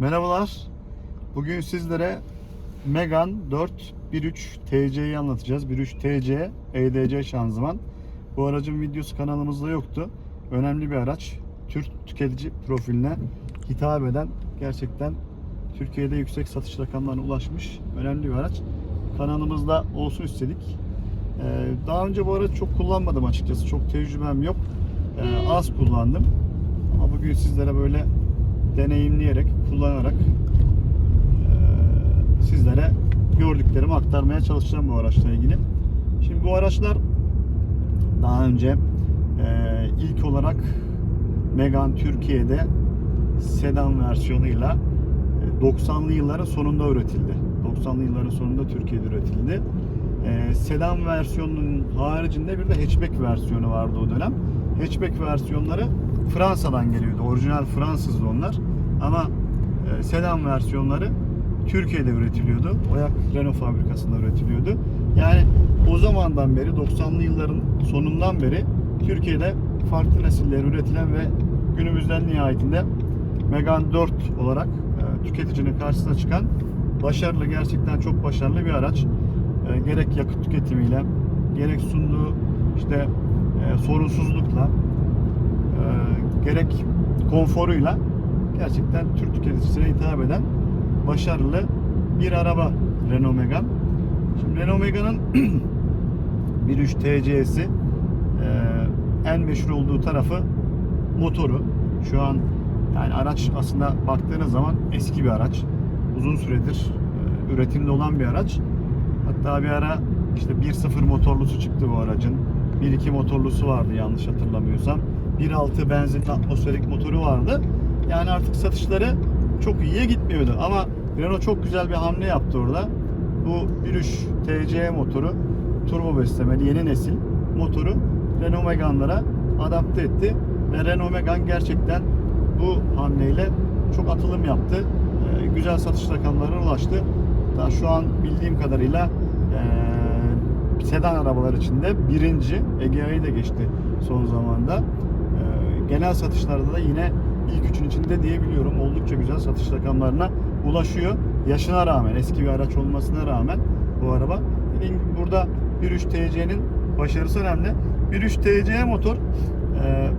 Merhabalar. Bugün sizlere Megan 4 1.3 TC'yi anlatacağız. 1.3 TC EDC şanzıman. Bu aracın videosu kanalımızda yoktu. Önemli bir araç. Türk tüketici profiline hitap eden gerçekten Türkiye'de yüksek satış rakamlarına ulaşmış önemli bir araç. Kanalımızda olsun istedik. Ee, Daha önce bu aracı çok kullanmadım açıkçası. Çok tecrübem yok. Ee, Az kullandım. Ama bugün sizlere böyle deneyimleyerek, kullanarak sizlere gördüklerimi aktarmaya çalışacağım bu araçla ilgili. Şimdi bu araçlar daha önce ilk olarak Megane Türkiye'de sedan versiyonuyla e, 90'lı yılların sonunda üretildi. 90'lı yılların sonunda Türkiye'de üretildi. Sedan versiyonunun haricinde bir de hatchback versiyonu vardı o dönem. Hatchback versiyonları Fransa'dan geliyordu. Orijinal Fransızdı onlar. Ama sedan versiyonları Türkiye'de üretiliyordu. Oyak Renault fabrikasında üretiliyordu. Yani o zamandan beri 90'lı yılların sonundan beri Türkiye'de farklı nesiller üretilen ve günümüzden nihayetinde Megane 4 olarak e, tüketicinin karşısına çıkan başarılı gerçekten çok başarılı bir araç. E, gerek yakıt tüketimiyle gerek sunduğu işte e, sorunsuzlukla e, gerek konforuyla gerçekten Türk tüketicisine hitap eden başarılı bir araba Renault Megane. Şimdi Renault Megane'ın 1.3 TC'si e, en meşhur olduğu tarafı motoru. Şu an yani araç aslında baktığınız zaman eski bir araç. Uzun süredir üretimde olan bir araç. Hatta bir ara işte 1.0 motorlusu çıktı bu aracın. 1.2 motorlusu vardı yanlış hatırlamıyorsam. 1.6 benzinli atmosferik motoru vardı. Yani artık satışları çok iyiye gitmiyordu. Ama Renault çok güzel bir hamle yaptı orada. Bu 1.3 TC motoru turbo beslemeli yeni nesil motoru Renault Megane'lara adapte etti. Ve Renault Megane gerçekten bu hamleyle çok atılım yaptı. Ee, güzel satış rakamlarına ulaştı. Daha şu an bildiğim kadarıyla ee, sedan arabalar içinde birinci Egea'yı da geçti son zamanda. Ee, genel satışlarda da yine ilk üçün içinde diyebiliyorum. Oldukça güzel satış rakamlarına ulaşıyor. Yaşına rağmen, eski bir araç olmasına rağmen bu araba. Burada 1.3 TC'nin başarısı önemli. 1.3 TC motor e,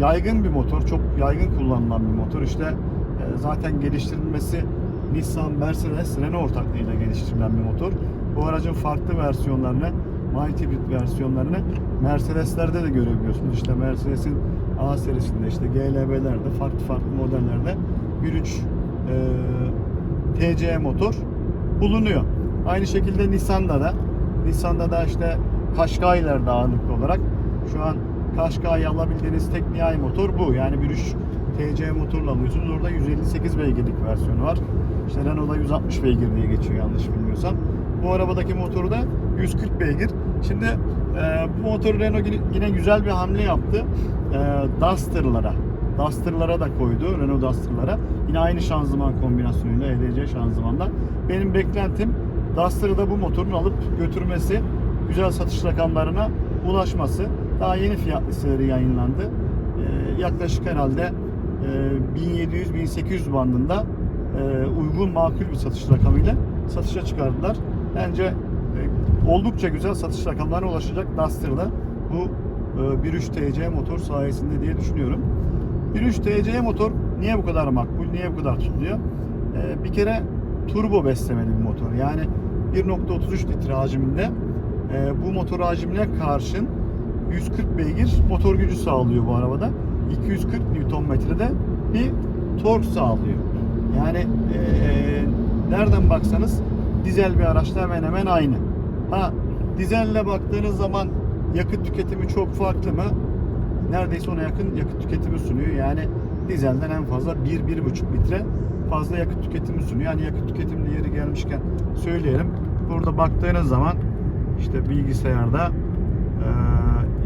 yaygın bir motor. Çok yaygın kullanılan bir motor. İşte e, zaten geliştirilmesi Nissan, Mercedes, Renault ortaklığıyla geliştirilen bir motor. Bu aracın farklı versiyonlarını, mild hibrit versiyonlarını Mercedes'lerde de görebiliyorsunuz. İşte Mercedes'in A serisinde, işte GLB'lerde, farklı farklı modellerde 1.3 e, TC motor bulunuyor. Aynı şekilde Nissan'da da Nissan'da da işte Qashqai'lerde ağırlıklı olarak şu an Qashqai'yi alabildiğiniz tek nihai motor bu. Yani 1.3 TC motorla alıyorsunuz. Orada 158 beygirlik versiyonu var. İşte Renault'da 160 beygir diye geçiyor yanlış bilmiyorsam. Bu arabadaki motoru da 140 beygir. Şimdi e, bu motoru Renault yine güzel bir hamle yaptı. Duster'lara. Duster'lara da koydu. Renault Duster'lara. Yine aynı şanzıman kombinasyonuyla EDC şanzımanla. Benim beklentim Duster'ı da bu motorun alıp götürmesi, güzel satış rakamlarına ulaşması. Daha yeni fiyat listeleri yayınlandı. Ee, yaklaşık herhalde e, 1700-1800 bandında e, uygun makul bir satış rakamıyla satışa çıkardılar. Bence e, oldukça güzel satış rakamlarına ulaşacak Duster'da bu 1.3 TC motor sayesinde diye düşünüyorum. 1.3 TC motor niye bu kadar makbul, niye bu kadar tutuluyor? E, bir kere turbo beslemeli bir motor. Yani 1.33 litre hacminde e, bu motor hacmine karşın 140 beygir motor gücü sağlıyor bu arabada. 240 Nm'de bir tork sağlıyor. Yani e, nereden baksanız dizel bir araçla hemen hemen aynı. Ha dizelle baktığınız zaman yakıt tüketimi çok farklı mı? Neredeyse ona yakın yakıt tüketimi sunuyor. Yani dizelden en fazla 1-1,5 litre fazla yakıt tüketimi sunuyor. Yani yakıt tüketimli yeri gelmişken söyleyelim. Burada baktığınız zaman işte bilgisayarda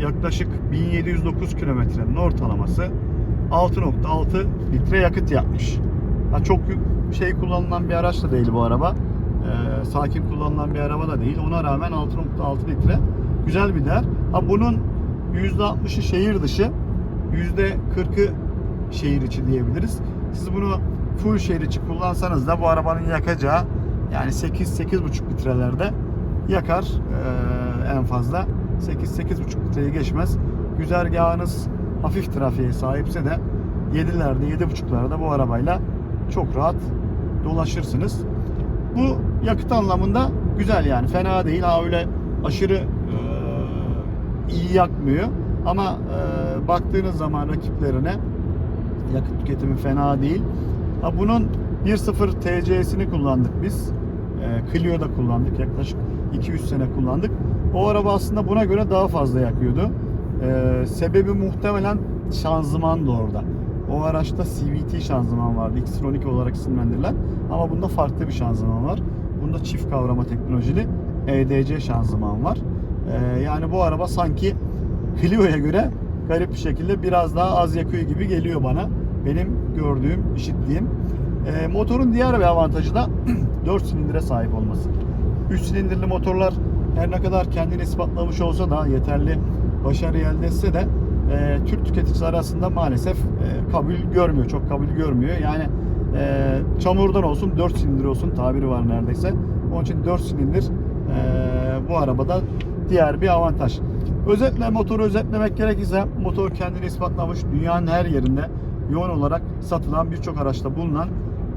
yaklaşık 1709 kilometrenin ortalaması 6.6 litre yakıt yapmış. Ha, çok şey kullanılan bir araç da değil bu araba. Eee, sakin kullanılan bir araba da değil. Ona rağmen 6.6 litre güzel bir değer. Ha bunun %60'ı şehir dışı, %40'ı şehir içi diyebiliriz. Siz bunu full şehir içi kullansanız da bu arabanın yakacağı yani 8-8,5 litrelerde yakar eee, en fazla. 8-8,5 litreyi geçmez. Güzergahınız hafif trafiğe sahipse de 7'lerde 7,5'larda bu arabayla çok rahat dolaşırsınız. Bu yakıt anlamında güzel yani fena değil. Ha öyle aşırı iyi yakmıyor. Ama eee, baktığınız zaman rakiplerine yakıt tüketimi fena değil. Ha bunun 1.0 TC'sini kullandık biz. Eee Clio'da kullandık. Yaklaşık 200 sene kullandık. O araba aslında buna göre daha fazla yakıyordu. Eee, sebebi muhtemelen şanzıman da orada. O araçta CVT şanzıman vardı. Xtronic olarak isimlendirilen. Ama bunda farklı bir şanzıman var. Bunda çift kavrama teknolojili EDC şanzıman var. Eee, yani bu araba sanki Clio'ya göre garip bir şekilde biraz daha az yakıyor gibi geliyor bana. Benim gördüğüm, işittiğim. Eee, motorun diğer bir avantajı da 4 silindire sahip olması. 3 silindirli motorlar her ne kadar kendini ispatlamış olsa da yeterli başarı elde etse de e, Türk tüketicisi arasında maalesef e, kabul görmüyor. Çok kabul görmüyor. Yani e, çamurdan olsun 4 silindir olsun tabiri var neredeyse. Onun için 4 silindir e, bu arabada diğer bir avantaj. Özetle motoru özetlemek gerekirse motor kendini ispatlamış. Dünyanın her yerinde yoğun olarak satılan birçok araçta bulunan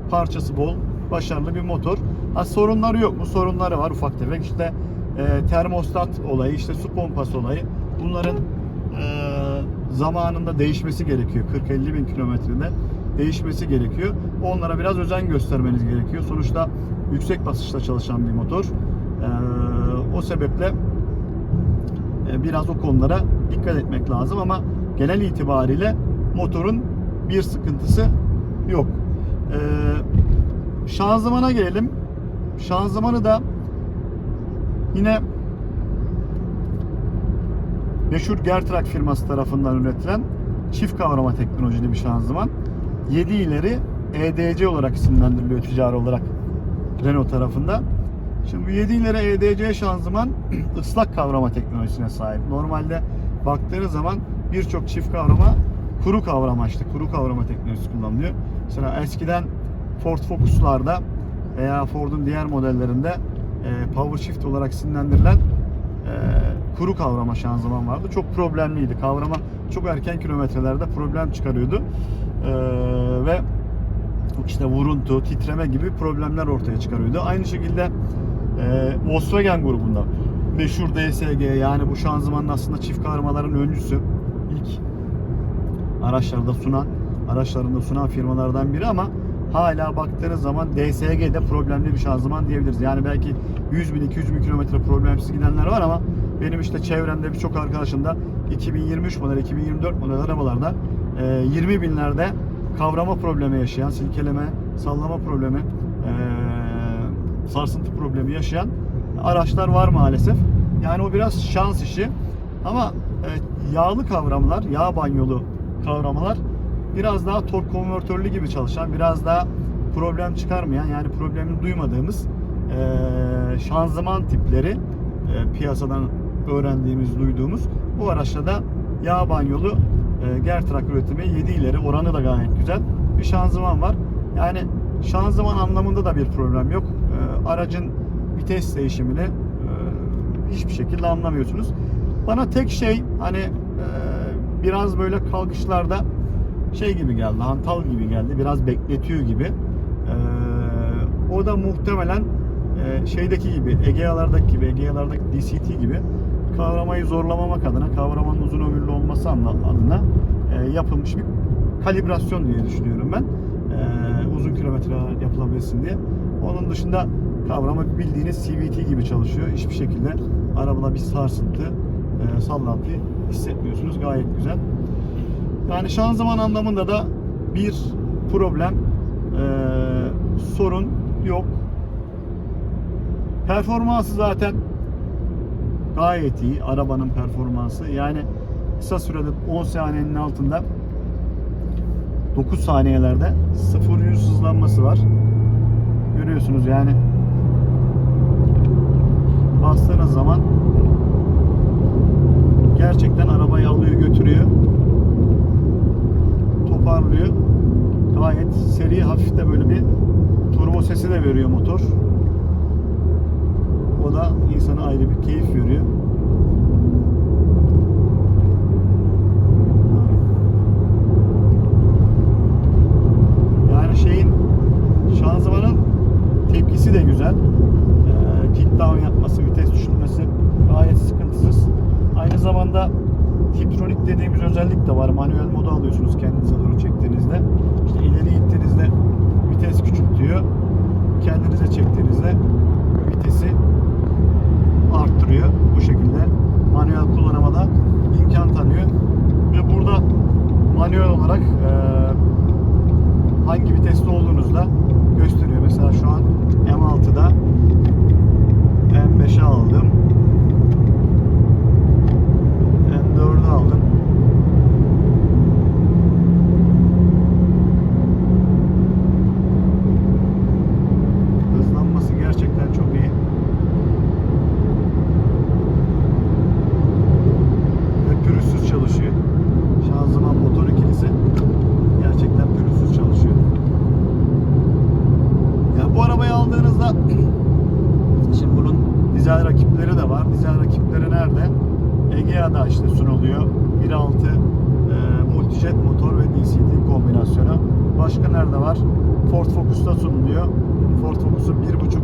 parçası bol, başarılı bir motor. Ha, sorunları yok mu? Sorunları var ufak tefek. İşte e, termostat olayı, işte su pompası olayı. Bunların e, zamanında değişmesi gerekiyor. 40-50 bin kilometrede değişmesi gerekiyor. Onlara biraz özen göstermeniz gerekiyor. Sonuçta yüksek basınçla çalışan bir motor. E, o sebeple biraz o konulara dikkat etmek lazım ama genel itibariyle motorun bir sıkıntısı yok. E, şanzımana gelelim. Şanzımanı da yine meşhur Gertrag firması tarafından üretilen çift kavrama teknolojili bir şanzıman. 7 ileri EDC olarak isimlendiriliyor ticari olarak Renault tarafında. Şimdi bu 7 ileri EDC şanzıman ıslak kavrama teknolojisine sahip. Normalde baktığınız zaman birçok çift kavrama kuru kavrama işte kuru kavrama teknolojisi kullanılıyor. Mesela eskiden Ford Focus'larda veya Ford'un diğer modellerinde e, Power Shift olarak isimlendirilen e, kuru kavrama şanzıman vardı. Çok problemliydi. Kavrama çok erken kilometrelerde problem çıkarıyordu. E, ve işte vuruntu, titreme gibi problemler ortaya çıkarıyordu. Aynı şekilde e, Volkswagen grubunda meşhur DSG yani bu şanzımanın aslında çift kavramaların öncüsü. ilk araçlarda sunan, araçlarında sunan firmalardan biri ama hala baktığınız zaman DSG'de problemli bir şanzıman diyebiliriz. Yani belki 100 bin 200 bin kilometre problemsiz gidenler var ama benim işte çevremde birçok arkadaşım da 2023 model 2024 model arabalarda e, 20 binlerde kavrama problemi yaşayan, silkeleme, sallama problemi, e, sarsıntı problemi yaşayan araçlar var maalesef. Yani o biraz şans işi. Ama e, yağlı kavramlar, yağ banyolu kavramalar biraz daha tork konvertörlü gibi çalışan, biraz daha problem çıkarmayan yani problemini duymadığımız e, şanzıman tipleri e, piyasadan öğrendiğimiz, duyduğumuz bu araçta da yağ banyolu e, Gertrag üretimi 7 ileri oranı da gayet güzel bir şanzıman var. Yani şanzıman anlamında da bir problem yok. Aracın vites değişimini e, hiçbir şekilde anlamıyorsunuz. Bana tek şey hani e, biraz böyle kalkışlarda şey gibi geldi, hantal gibi geldi. Biraz bekletiyor gibi. E, o da muhtemelen e, şeydeki gibi, Egea'lardaki gibi, Egea'lardaki DCT gibi kavramayı zorlamamak adına, kavramanın uzun ömürlü olması adına e, yapılmış bir kalibrasyon diye düşünüyorum ben. E, uzun kilometre yapılabilsin diye. Onun dışında kavrama bildiğiniz CVT gibi çalışıyor. Hiçbir şekilde arabada bir sarsıntı, e, sallantı hissetmiyorsunuz. Gayet güzel. Yani şanzıman anlamında da bir problem, e, sorun yok. Performansı zaten gayet iyi. Arabanın performansı. Yani kısa sürede 10 saniyenin altında 9 saniyelerde 0-100 hızlanması var. Görüyorsunuz yani bastığınız zaman gerçekten arabayı alıyor götürüyor toparlıyor Gayet seri hafif de böyle bir turbo sesi de veriyor motor. O da insana ayrı bir keyif veriyor. Yani şeyin şanzımanın tepkisi de güzel. Down yapması, vites düşürmesi gayet sıkıntısız. Aynı zamanda Tiptronic dediğimiz özellik de var. Manuel modu alıyorsunuz kendinize doğru çektiğinizde. İşte ileri ittiğinizde vites küçültüyor. Kendinize çektiğinizde vitesi arttırıyor. Bu şekilde manuel kullanımada imkan tanıyor. Ve burada manuel olarak eee hangi viteste olduğunuzu da gösteriyor. Mesela şu an M6'da M5'e aldım. M4'ü aldım. Hızlanması gerçekten çok iyi. Ve pürüzsüz çalışıyor. Şanzıman motor ikilisi gerçekten pürüzsüz çalışıyor. Ya bu arabayı aldığınızda şimdi bunun dizel rakipleri de var. Dizel rakipleri nerede? Egea'da işte sunuluyor. 1.6 e, multijet motor ve DCT kombinasyonu. Başka nerede var? Ford Focus'ta sunuluyor. Ford Focus'un 1.5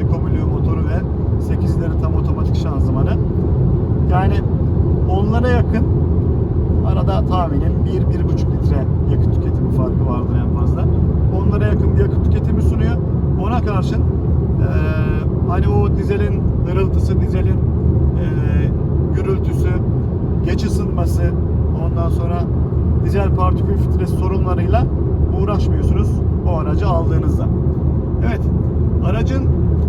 e, EcoBlue motoru ve 8'leri tam otomatik şanzımanı. Yani onlara yakın arada tahminim 1-1,5 litre yakıt tüketimi farkı vardır en fazla. Onlara yakın bir yakıt tüketimi sunuyor. Ona karşın eee, hani o dizelin hırıltısı, dizelin eee, gürültüsü, geç ısınması, ondan sonra dizel partikül filtresi sorunlarıyla uğraşmıyorsunuz o aracı aldığınızda. Evet, aracın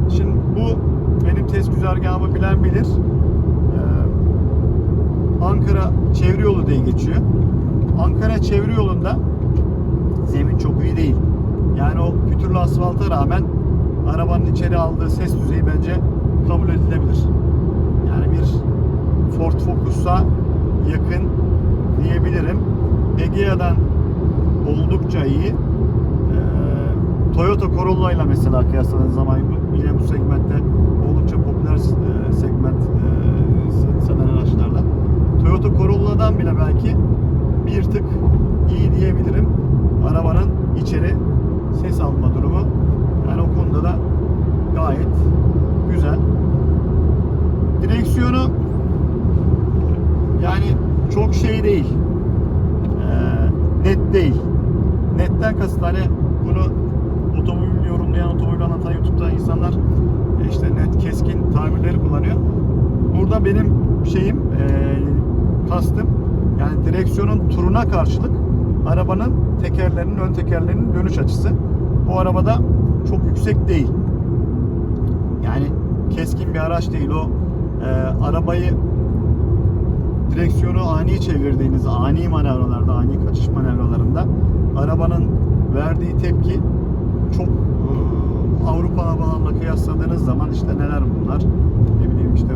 şimdi bu benim test güzergahımı bilen bilir. Ankara çevre yolu diye geçiyor. Ankara çevre yolunda zemin çok iyi değil. Yani o pütürlü asfalta rağmen arabanın içeri aldığı ses düzeyi bence kabul edilebilir. Yani bir Ford Focus'a yakın diyebilirim. Egea'dan oldukça iyi. Ee, Toyota Corolla ile mesela kıyasladığınız zaman yine bu segmentte oldukça popüler e, segment e. Toyota Corolla'dan bile belki bir tık iyi diyebilirim. Arabanın içeri ses alma durumu. Yani o konuda da gayet güzel. Direksiyonu yani çok şey değil. Ee, net değil. Netten kasıt hani bunu otomobil yorumlayan, otomobil anlatan YouTube'da insanlar e, işte net keskin tabirleri kullanıyor. Burada benim şeyim e, kastım yani direksiyonun turuna karşılık arabanın tekerlerinin ön tekerlerinin dönüş açısı. Bu arabada çok yüksek değil. Yani keskin bir araç değil o e, arabayı direksiyonu ani çevirdiğiniz ani manevralarda, ani kaçış manevralarında arabanın verdiği tepki çok e, Avrupa arabalarla kıyasladığınız zaman işte neler bunlar? Ne bileyim işte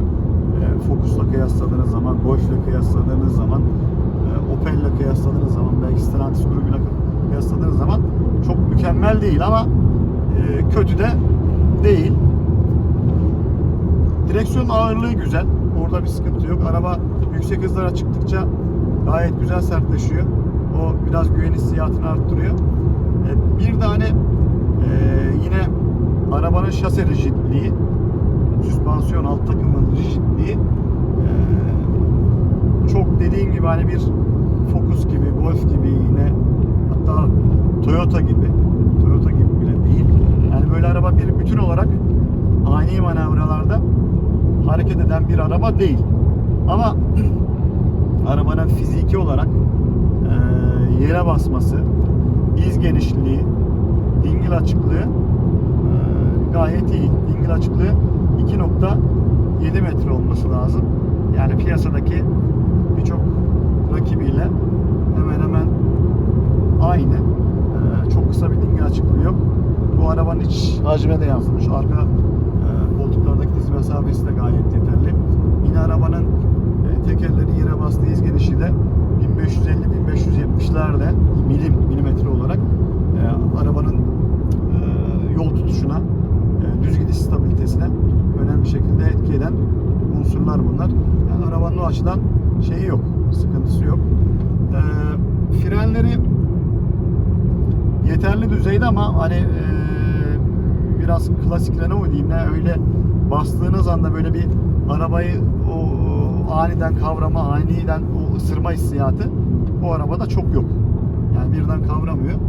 Focus'la kıyasladığınız zaman, Golf'le kıyasladığınız zaman, e, Opel'le kıyasladığınız zaman, belki Stellantis grubuyla kıyasladığınız zaman çok mükemmel değil ama e, kötü de değil. Direksiyon ağırlığı güzel. Orada bir sıkıntı yok. Araba yüksek hızlara çıktıkça gayet güzel sertleşiyor. O biraz güven hissiyatını arttırıyor. E, bir tane e, yine arabanın şase rigidliği, süspansiyon alt takımın rigidliği e, çok dediğim gibi hani bir Focus gibi, Golf gibi yine hatta Toyota gibi Toyota gibi bile değil. Yani böyle araba bir bütün olarak ani manevralarda hareket eden bir araba değil. Ama arabanın fiziki olarak e, yere basması, iz genişliği, dingil açıklığı e, gayet iyi. Dingil açıklığı 2.7 metre olması lazım. Yani piyasadaki birçok rakibiyle hemen hemen aynı. Ee, çok kısa bir dingil açıklığı yok. Bu arabanın iç hacmine de yansımış. Arka e, koltuklardaki diz mesafesi de gayet yeterli. Yine arabanın e, tekerleri yere bastığı iz genişliği de 1550-1570'lerle milim, milimetre olarak e, arabanın e, yol tutuşuna, düz gidiş stabilitesine eden unsurlar bunlar. Yani arabanın o açıdan şeyi yok, sıkıntısı yok. Ee, frenleri yeterli düzeyde ama hani ee, biraz klasik Renault diyeyim ne öyle bastığınız anda böyle bir arabayı o, o aniden kavrama, aniden o ısırma hissiyatı bu arabada çok yok. Yani birden kavramıyor.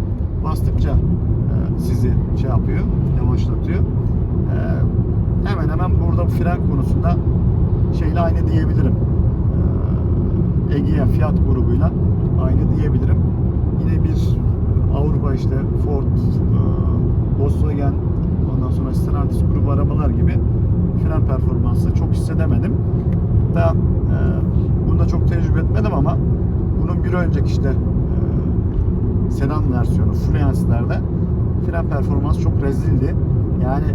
Bastıkça e, sizi şey yapıyor, yavaşlatıyor. E, hemen hemen burada bu fren konusunda şeyle aynı diyebilirim. E, Egea Fiat grubuyla aynı diyebilirim. Yine bir Avrupa işte Ford, e, Volkswagen, ondan sonra Stellantis grubu arabalar gibi fren performansı çok hissedemedim. Hatta e, bunu da çok tecrübe etmedim ama bunun bir önceki işte e, sedan versiyonu Fluence'lerde fren performansı çok rezildi. Yani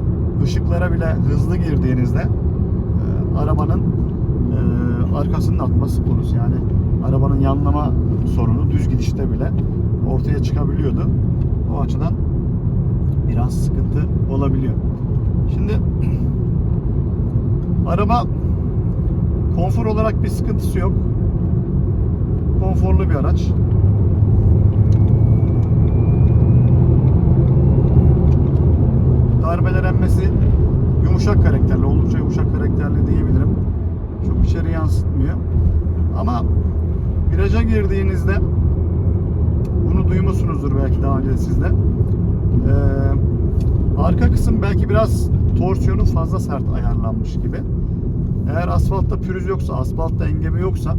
ışıklara bile hızlı girdiğinizde e, arabanın e, arkasının atması konusu yani arabanın yanlama sorunu düz gidişte bile ortaya çıkabiliyordu. O açıdan biraz sıkıntı olabiliyor. Şimdi araba konfor olarak bir sıkıntısı yok. Konforlu bir araç. Ama viraja girdiğinizde bunu duymuşsunuzdur belki daha önce sizde. Ee, arka kısım belki biraz torsiyonu fazla sert ayarlanmış gibi. Eğer asfaltta pürüz yoksa, asfaltta engebe yoksa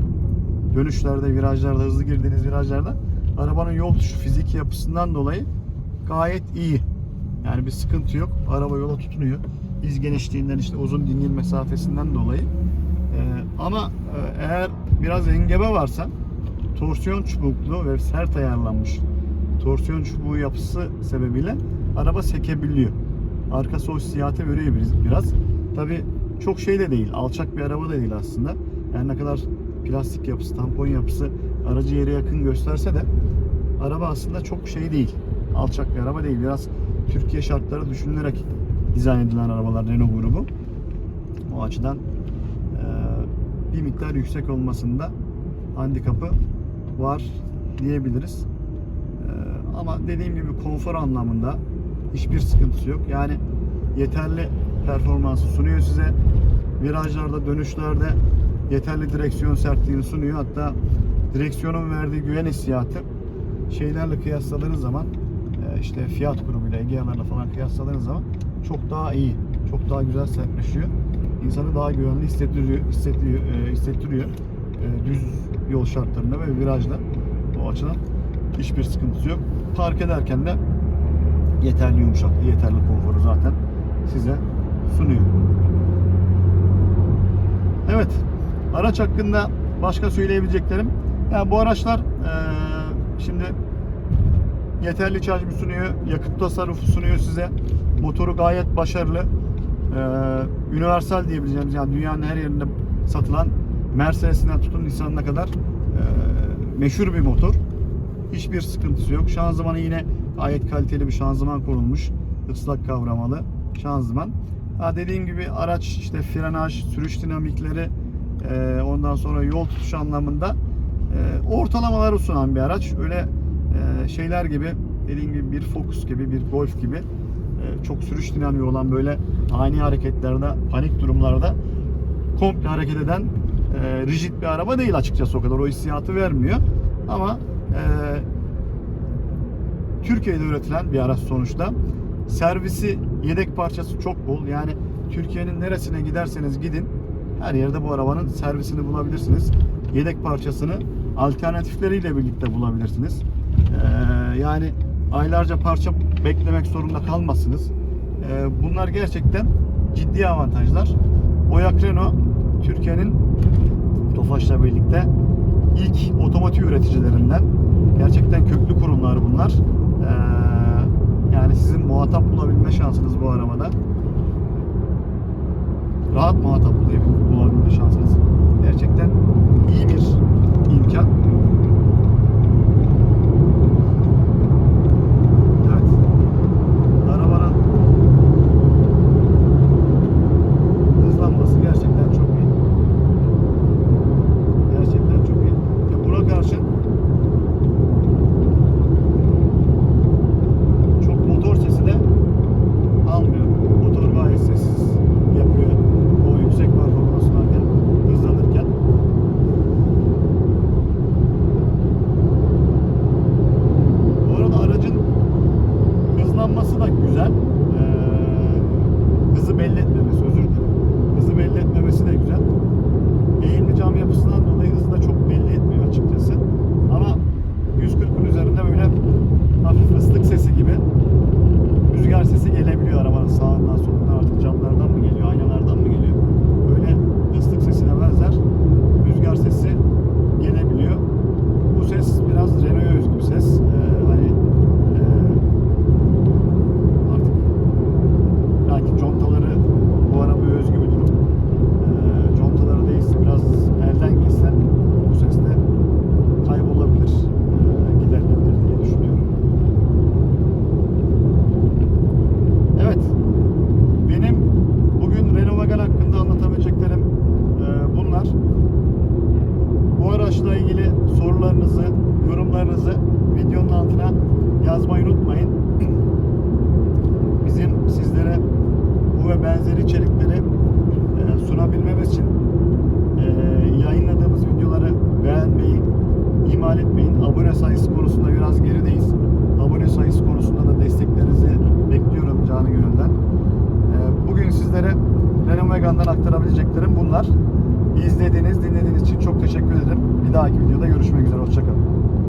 dönüşlerde, virajlarda, hızlı girdiğiniz virajlarda arabanın yol tutuşu fiziki yapısından dolayı gayet iyi. Yani bir sıkıntı yok. Araba yola tutunuyor. İz genişliğinden işte uzun dingil mesafesinden dolayı. Ee, ama e, eğer biraz engebe varsa torsiyon çubuklu ve sert ayarlanmış torsiyon çubuğu yapısı sebebiyle araba sekebiliyor. Arkası o hissiyatı veriyor biraz. Tabi çok şey de değil, alçak bir araba da değil aslında. Yani ne kadar plastik yapısı, tampon yapısı aracı yere yakın gösterse de araba aslında çok şey değil. Alçak bir araba değil. Biraz Türkiye şartları düşünülerek dizayn edilen arabalar Renault grubu. O açıdan bir miktar yüksek olmasında handikapı var diyebiliriz. Eee, ama dediğim gibi konfor anlamında hiçbir sıkıntısı yok. Yani yeterli performansı sunuyor size. Virajlarda, dönüşlerde yeterli direksiyon sertliğini sunuyor. Hatta direksiyonun verdiği güven hissiyatı şeylerle kıyasladığınız zaman e, işte Fiat grubuyla, Egea'larla falan kıyasladığınız zaman çok daha iyi, çok daha güzel sertleşiyor. İnsanı daha güvenli hissettiriyor, hissettiriyor, e, hissettiriyor e, düz yol şartlarında ve virajda. O açıdan hiçbir sıkıntısı yok. Park ederken de yeterli yumuşaklığı, yeterli konforu zaten size sunuyor. Evet, araç hakkında başka söyleyebileceklerim. Yani bu araçlar eee, şimdi yeterli şarj sunuyor, yakıt tasarrufu sunuyor size. Motoru gayet başarılı. Eee universal diyebileceğimiz yani dünyanın her yerinde satılan Mercedes'inden tutun Nissan'ına kadar eee, meşhur bir motor. Hiçbir sıkıntısı yok. Şanzımanı yine gayet kaliteli bir şanzıman konulmuş. Islak kavramalı şanzıman. Ha dediğim gibi araç işte frenaj, sürüş dinamikleri, eee, ondan sonra yol tutuş anlamında eee, ortalamaları sunan bir araç. Öyle eee, şeyler gibi dediğim gibi bir Focus gibi, bir Golf gibi çok sürüş dinamiği olan böyle ani hareketlerde, panik durumlarda komple hareket eden eee rigid bir araba değil açıkçası o kadar o hissiyatı vermiyor. Ama eee Türkiye'de üretilen bir araç sonuçta. Servisi, yedek parçası çok bol. Yani Türkiye'nin neresine giderseniz gidin her yerde bu arabanın servisini bulabilirsiniz. Yedek parçasını alternatifleriyle birlikte bulabilirsiniz. Ee, yani aylarca parça beklemek zorunda kalmazsınız. Ee, bunlar gerçekten ciddi avantajlar. Oyak Renault Türkiye'nin Tofaş'la birlikte ilk otomotiv üreticilerinden. Gerçekten köklü kurumlar bunlar. Ee, yani sizin muhatap bulabilme şansınız bu arabada. Rahat muhatap bulabil- bulabilme şansınız. Gerçekten